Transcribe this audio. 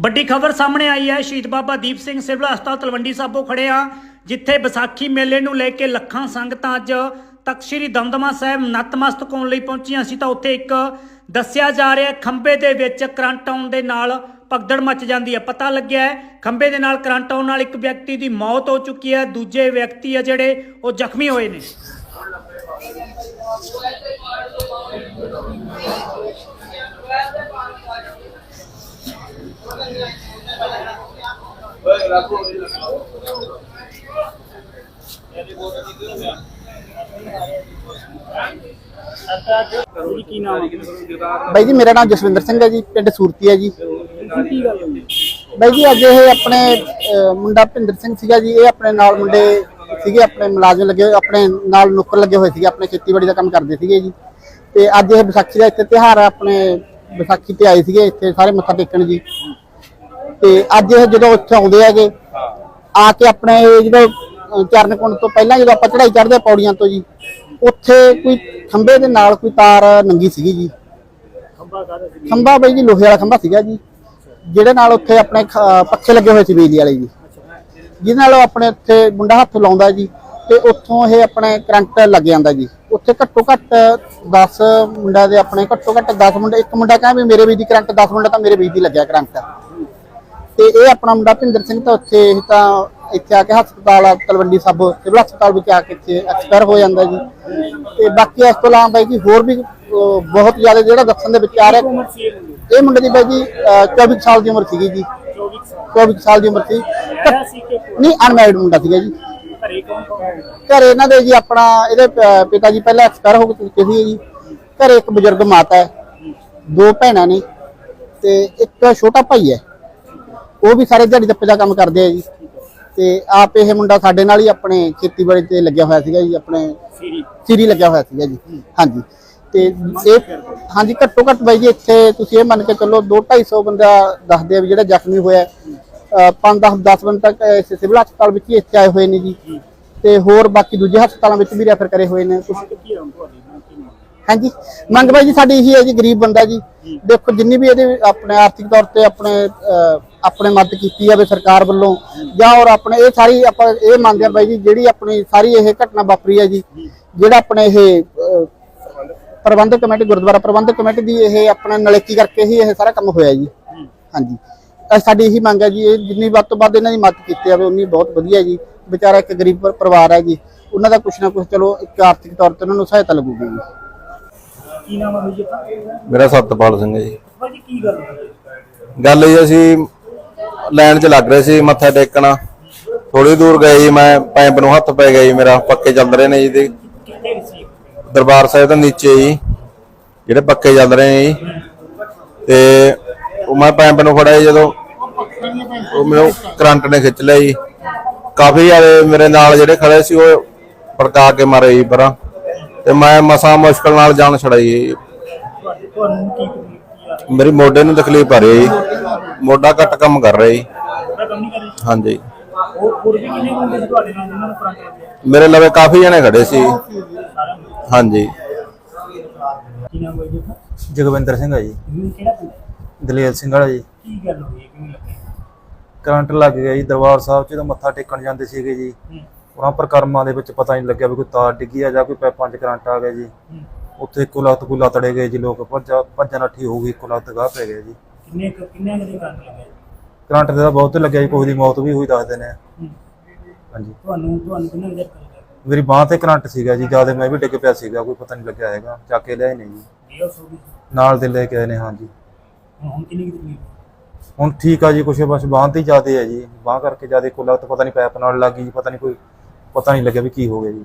ਵੱਡੀ ਖਬਰ ਸਾਹਮਣੇ ਆਈ ਹੈ, ਸ਼ਹੀਦ ਬਾਬਾ ਦੀਪ ਸਿੰਘ ਸਿਵਲ ਹਸਪਤਾਲ ਤਲਵੰਡੀ ਸਾਬੋ ਖੜੇ ਆ, ਜਿੱਥੇ ਵਿਸਾਖੀ ਮੇਲੇ ਨੂੰ ਲੈ ਕੇ ਲੱਖਾਂ ਸੰਗਤਾਂ ਅੱਜ ਤਖਤ ਸ੍ਰੀ ਦਮਦਮਾ ਸਾਹਿਬ ਨਤਮਸਤਕ ਹੋਣ ਲਈ ਪਹੁੰਚੀਆਂ ਸੀ। ਤਾਂ ਉੱਥੇ ਇੱਕ ਦੱਸਿਆ ਜਾ ਰਿਹਾ ਹੈ, ਖੰਭੇ ਦੇ ਵਿੱਚ ਕਰੰਟ ਆਉਣ ਦੇ ਨਾਲ ਭਗਦੜ ਮਚ ਜਾਂਦੀ ਹੈ। ਪਤਾ ਲੱਗਿਆ ਹੈ, ਖੰਭੇ ਦੇ ਨਾਲ ਕਰੰਟ ਆਉਣ ਨਾਲ ਇੱਕ ਵਿਅਕਤੀ ਦੀ ਮੌਤ ਹੋ ਚੁੱਕੀ ਹੈ, ਦੂਜੇ ਵਿਅਕਤੀ ਆ ਜਿਹੜੇ ਉਹ ਜ਼ਖਮੀ ਹੋਏ ਨੇ। ਕੀ ਨਾਮ ਬਾਈ ਜੀ ਮੇਰਾ ਨਾਮ ਜਸਵਿੰਦਰ ਸਿੰਘ ਹੈ ਜੀ ਪਿੰਡ ਸੂਰਤੀ ਹੈ ਜੀ। ਕੀ ਗੱਲ ਹੋਈ ਬਾਈ ਜੀ ਅੱਜ ਇਹ ਆਪਣੇ ਅਹ, ਮੁੰਡਾ ਭਿੰਦਰ ਸਿੰਘ ਸੀਗਾ ਜੀ ਇਹ ਆਪਣੇ ਨਾਲ ਮੁੰਡੇ ਸੀਗੇ ਆਪਣੇ ਮੁਲਾਜ਼ਮ ਲੱਗੇ ਹੋਏ ਆਪਣੇ ਨਾਲ ਨੌਕਰ ਲੱਗੇ ਹੋਏ ਸੀਗੇ ਆਪਣੇ ਖੇਤੀਬਾੜੀ ਦਾ ਕੰਮ ਕਰਦੇ ਸੀਗੇ ਜੀ। ਤੇ ਅੱਜ ਇਹ ਵਿਸਾਖੀ ਦਾ ਇੱਥੇ ਤਿਉਹਾਰ ਆ ਆਪਣੇ ਵਿਸਾਖੀ ਤੇ ਆਏ ਸੀਗੇ ਇੱਥੇ ਸਾਰੇ ਮੱਥਾ ਟੇਕਣ ਜੀ। ਤੇ ਅੱਜ ਇਹ ਜਦੋਂ ਉੱਥੇ ਆਉਂਦੇ ਹੈਗੇ ਆ ਕੇ ਆਪਣੇ ਇਹ ਚਰਨ ਕੁੰਡ ਤੋਂ ਪਹਿਲਾਂ ਜਦੋਂ ਆਪਾਂ ਚੜਾਈ ਚੜਦੇ ਪੌੜੀਆਂ ਤੋਂ ਜੀ ਉੱਥੇ ਕੋਈ ਖੰਭੇ ਦੇ ਨਾਲ ਕੋਈ ਤਾਰ ਨੰਗੀ ਸੀਗੀ ਜੀ। ਖੰਭਾ ਬਈ ਜੀ ਲੋਹੇ ਵਾਲਾ ਖੰਭਾ ਸੀਗਾ ਜੀ ਜਿਹਦੇ ਨਾਲ ਉੱਥੇ ਆਪਣੇ ਪੱਖੇ ਲੱਗੇ ਹੋਏ ਸੀ ਬਿਜਲੀ ਵਾਲੇ ਜੀ। ਜਿਹਦੇ ਨਾਲ ਆਪਣੇ ਉੱਥੇ ਮੁੰਡਾ ਹੱਥ ਲਾਉਂਦਾ ਜੀ ਤੇ ਉੱਥੋਂ ਇਹ ਆਪਣੇ ਕਰੰਟ ਲੱਗ ਜਾਂਦਾ ਜੀ। ਉੱਥੇ ਘੱਟੋ ਘੱਟ 10 ਮੁੰਡਿਆਂ ਦੇ ਆਪਣੇ ਘੱਟੋ ਘੱਟ 10 ਮੁੰਡੇ ਇੱਕ ਮੁੰਡਾ ਕਹਿੰਦਾ ਵੀ ਮੇਰੇ ਬਿਜਲੀ ਕਰੰਟ 10 ਮੁੰਡਾ ਤਾਂ ਮੇਰੇ ਬਿਜਲੀ ਲੱਗਿਆ ਕਰੰਟ। ਤੇ ਇਹ ਆਪਣਾ ਮੁੰਡਾ ਭਿੰਦਰ ਸਿੰਘ ਤਾਂ ਉੱਥੇ ਇਹ ਤਾਂ ਇੱਥੇ ਆ ਕੇ ਹਸਪਤਾਲ ਤਲਵੰਡੀ ਸਭ ਸਿਵਲ ਹਸਪਤਾਲ ਵਿੱਚ ਆ ਕੇ ਇੱਥੇ ਐਕਸਪਾਇਰ ਹੋ ਜਾਂਦਾ ਜੀ। ਤੇ ਬਾਕੀ ਇਸ ਤੋਂ ਇਲਾਵਾ ਬਾਈ ਜੀ ਹੋਰ ਵੀ ਬਹੁਤ ਜ਼ਿਆਦਾ ਜਿਹੜਾ ਦੱਸਣ ਦੇ ਵਿੱਚ ਆ ਰਿਹਾ ਇਹ ਮੁੰਡੇ ਦੀ ਬਾਈ ਜੀ ਅਹ, 24 ਸਾਲ ਦੀ ਉਮਰ ਸੀਗੀ ਜੀ। 24 ਸਾਲ ਦੀ ਉਮਰ ਸੀ। ਨਹੀਂ ਅਨਮੈਰਿਡ ਮੁੰਡਾ ਸੀਗਾ ਜੀ। ਘਰੇ ਇਹਨਾਂ ਦੇ ਜੀ ਆਪਣਾ ਇਹਦੇ ਪਿਤਾ ਜੀ ਪਹਿਲਾਂ ਐਕਸਪਾਇਰ ਹੋ ਚੁੱਕੇ ਸੀ ਜੀ। ਘਰੇ ਇੱਕ ਬਜ਼ੁਰਗ ਮਾਤਾ ਹੈ ਦੋ ਭੈਣਾਂ ਨੇ ਤੇ ਇੱਕ ਛੋਟਾ ਭਾਈ ਹੈ। ਉਹ ਵੀ ਸਾਰੇ ਦਿਹਾੜੀ ਦੱਪੇ ਦਾ ਕੰਮ ਕਰਦੇ ਆ ਜੀ। ਤੇ ਆਪ ਇਹ ਮੁੰਡਾ ਸਾਡੇ ਨਾਲ ਹੀ ਆਪਣੇ ਖੇਤੀਬਾੜੀ ਤੇ ਲੱਗਿਆ ਹੋਇਆ ਸੀਗਾ ਜੀ ਆਪਣੇ ਸੀਰੀ। ਲੱਗਿਆ ਹੋਇਆ ਸੀਗਾ ਜੀ। ਹਾਂਜੀ। ਤੇ ਇਹ ਹਾਂਜੀ ਘੱਟੋ ਘੱਟ ਬਾਈ ਜੀ ਇੱਥੇ ਤੁਸੀਂ ਇਹ ਮੰਨ ਕੇ ਚੱਲੋ 2 250 ਬੰਦਾ ਦੱਸਦੇ ਆ ਵੀ ਜਿਹੜਾ ਜ਼ਖਮੀ ਹੋਇਆ 5 10 10 ਬੰਦੇ ਤੱਕ ਸਿਵਲ ਹਸਪਤਾਲ ਵਿੱਚ ਹੀ ਇੱਥੇ ਆਏ ਹੋਏ ਨੇ ਜੀ। ਤੇ ਹੋਰ ਬਾਕੀ ਦੂਜੇ ਹਸਪਤਾਲਾਂ ਵਿੱਚ ਵੀ ਰੈਫਰ ਕਰੇ ਹੋਏ ਨੇ। ਹਾਂਜੀ। ਮੰਗ ਬਾਈ ਜੀ ਸਾਡੀ ਇਹੀ ਹੈ ਜੀ ਗਰੀਬ ਬੰਦਾ ਜੀ। ਦੇਖੋ ਜਿੰਨੀ ਵੀ ਇਹਦੇ ਆਪਣੇ ਆਰਥਿਕ ਤੌਰ ਤੇ ਆਪਣੇ ਆਪਣੇ ਮਦਦ ਕੀਤੀ ਜਾਵੇ ਸਰਕਾਰ ਵੱਲੋਂ ਜਾਂ ਔਰ ਆਪਣੇ ਇਹ ਸਾਰੀ ਆਪਾਂ ਇਹ ਮੰਨਦੇ ਆ ਬਾਈ ਜੀ ਜਿਹੜੀ ਆਪਣੀ ਸਾਰੀ ਇਹ ਘਟਨਾ ਵਾਪਰੀ ਹੈ ਜੀ ਜਿਹੜਾ ਆਪਣੇ ਇਹ ਪ੍ਰਬੰਧਕ ਕਮੇਟੀ ਗੁਰਦੁਆਰਾ ਪ੍ਰਬੰਧਕ ਕਮੇਟੀ ਦੀ ਇਹ ਆਪਣਾ ਨਲੇਕੀ ਕਰਕੇ ਹੀ ਇਹ ਸਾਰਾ ਕੰਮ ਹੋਇਆ ਜੀ। ਹਾਂਜੀ। ਸਾਡੀ ਇਹੀ ਮੰਗ ਹੈ ਜੀ ਇਹ ਜਿੰਨੀ ਵੱਧ ਤੋਂ ਵੱਧ ਇਹਨਾਂ ਦੀ ਮਦਦ ਕੀਤੀ ਜਾਵੇ ਉਨੀ ਬਹੁਤ ਵਧੀਆ ਜੀ। ਵਿਚਾਰਾ ਇੱਕ ਗਰੀਬ ਪਰ- ਪਰਿਵਾਰ ਹੈ ਜੀ। ਉਹਨਾਂ ਦਾ ਕੁਛ ਨਾ ਕੁਛ ਚਲੋ ਇੱਕ ਆਰਥਿਕ ਤੌਰ ਤੇ ਉਹਨਾਂ ਨੂੰ ਸਹਾਇਤਾ ਲੱਗੂਗੀ ਜੀ। ਕੀ ਨਾਮ ਹੈ ਜੀ ਮੇਰਾ ਸਤਪਾਲ ਸਿੰਘ ਹੈ ਜੀ। ਕੀ ਗੱਲ ਗੱਲ ਇਹ ਅਸੀਂ ਲਾਈਨ 'ਚ ਲੱਗ ਰਹੇ ਸੀ, ਮੱਥਾ ਟੇਕਣਾ। ਥੋੜੀ ਦੂਰ ਗਏ ਜੀ, ਮੈਂ ਪੈਂਪ ਨੂੰ ਹੱਥ ਪੈ ਗਿਆ ਜੀ, ਮੇਰਾ ਪੱਕੇ ਚੱਲ ਰਹੇ ਨੇ ਜੀ ਤੇ ਦਰਬਾਰ ਸਾਹਿਬ ਦੇ ਨੀਚੇ ਜੀ, ਜਿਹੜੇ ਪੱਕੇ ਚੱਲ ਰਹੇ ਨੇ ਜੀ। ਤੇ ਉਹ ਮੈਂ ਪੈਂਪ ਨੂੰ ਫੜਿਆ ਜਦੋਂ ਉਹ ਮੈਨੂੰ ਕਰੰਟ ਨੇ ਖਿੱਚ ਲਿਆ ਜੀ। ਕਾਫੀ ਜ਼ਿਆਦਾ ਮੇਰੇ ਨਾਲ ਜਿਹੜੇ ਖੜੇ ਸੀ, ਉਹ ਭੜਕਾ ਕੇ ਮਾਰੇ ਜੀ ਪਰਾਂ। ਤੇ ਮੈਂ ਮਸਾ ਮੁਸ਼ਕਲ ਨਾਲ ਜਾਨ ਛੜਾਈ ਜੀ। ਮੇਰੀ ਮੋਢੇ ਨੂੰ ਤਕਲੀਫ ਆ ਰਹੀ ਹੈ ਜੀ। ਮੋਢਾ ਘੱਟ ਕੰਮ ਕਰ ਰਿਹਾ ਜੀ। ਮੈਂ ਕੰਮ ਨਹੀਂ ਕਰ ਰਹੀ ਹਾਂਜੀ। ਮੇਰੇ ਲਵੇ ਕਾਫੀ ਜਣੇ ਖੜੇ ਸੀ। ਹਾਂਜੀ। ਜਗਵਿੰਦਰ ਸਿੰਘ ਆ ਜੀ? ਦਲੇਲ ਸਿੰਘ ਵਾਲਾ ਜੀ। ਕੀ ਗੱਲ ਹੋਈ ਹੈ ਕਿਉਂ ਲੱਗਿਆ ਕਰੰਟ ਲੱਗ ਗਿਆ ਜੀ। ਦਰਬਾਰ ਸਾਹਿਬ 'ਚ ਜਦੋਂ ਮੱਥਾ ਟੇਕਣ ਜਾਂਦੇ ਸੀਗੇ ਜੀ ਹੂੰ। ਉਹਨਾਂ ਪ੍ਰਕਰਮਾਂ ਦੇ ਵਿੱਚ ਪਤਾ ਨਹੀਂ ਲੱਗਿਆ ਵੀ ਕੋਈ ਤਾਰ ਡਿੱਗੀ ਆ ਜਾਂ ਕੋਈ ਪੈਪਾਂ 'ਚ ਕਰੰਟ ਆ ਗਿਆ ਜੀ। ਹੂੰ। ਉੱਥੇ ਇੱਕੋ ਲੱਤ ਕੋਈ ਲਤੜੇ ਗਏ ਜੀ ਲੋਕ ਭੱਜਾ ਭੱਜਣ ਨੱਠੀ ਹੋ ਗਈ ਇੱਕੋ ਲੱਤ ਗਾਹ ਪੈ ਗਿਆ ਜੀ। ਕਿੰਨੇ ਕੁ- ਕਿੰਨੇ ਕਦੇ ਕਰੰਟ ਲੱਗਿਆ ਕਰੰਟ ਦੇ ਤਾਂ ਬਹੁਤ ਲੱਗਿਆ ਜੀ ਕੋਈ ਦੀ ਮੌਤ ਵੀ ਹੋਈ ਦੱਸਦੇ ਨੇ ਹੂੰ। ਹਾਂਜੀ। ਤੁਹਾਨੂੰ ਤੁਹਾਨੂੰ ਕਿੰਨੇ ਵਜੇ ਕਰੰਟ ਲੱਗਿਆ ਮੇਰੀ ਬਾਹ ਤੇ ਕਰੰਟ ਸੀਗਾ ਜੀ ਜ਼ਿਆਦਾ ਮੈਂ ਵੀ ਡਿੱਗ ਪਿਆ ਸੀਗਾ ਕੋਈ ਪਤਾ ਨਹੀਂ ਲੱਗਿਆ ਹੈਗਾ ਚੱਕ ਕੇ ਲਿਆਏ ਨੇ ਜੀ। ਬੇਹੋਸ਼ ਹੋ ਗਈ ਨਾਲ ਦੇ ਲੈ ਕੇ ਆਏ ਨੇ ਹਾਂਜੀ। ਹੁਣ ਹੁਣ ਕਿੰਨੀ ਕੁ ਤਕਲੀਫ ਹੁਣ ਠੀਕ ਆ ਜੀ ਕੁਛ ਬਸ ਬਾਂਹ ਤੇ ਜ਼ਿਆਦੇ ਹੈ ਜੀ। ਬਾਂਹ ਕਰਕੇ ਜ਼ਿਆਦੇ ਕੋਲ ਪਤਾ ਨਹੀਂ ਪੈਪ ਨਾਲ ਲੱਗ ਗਈ ਜੀ, ਪਤਾ ਨਹੀਂ ਕੋਈ ਪਤਾ ਨਹੀਂ ਲੱਗਿਆ ਵੀ ਕੀ ਹੋ ਗਿਆ ਜੀ।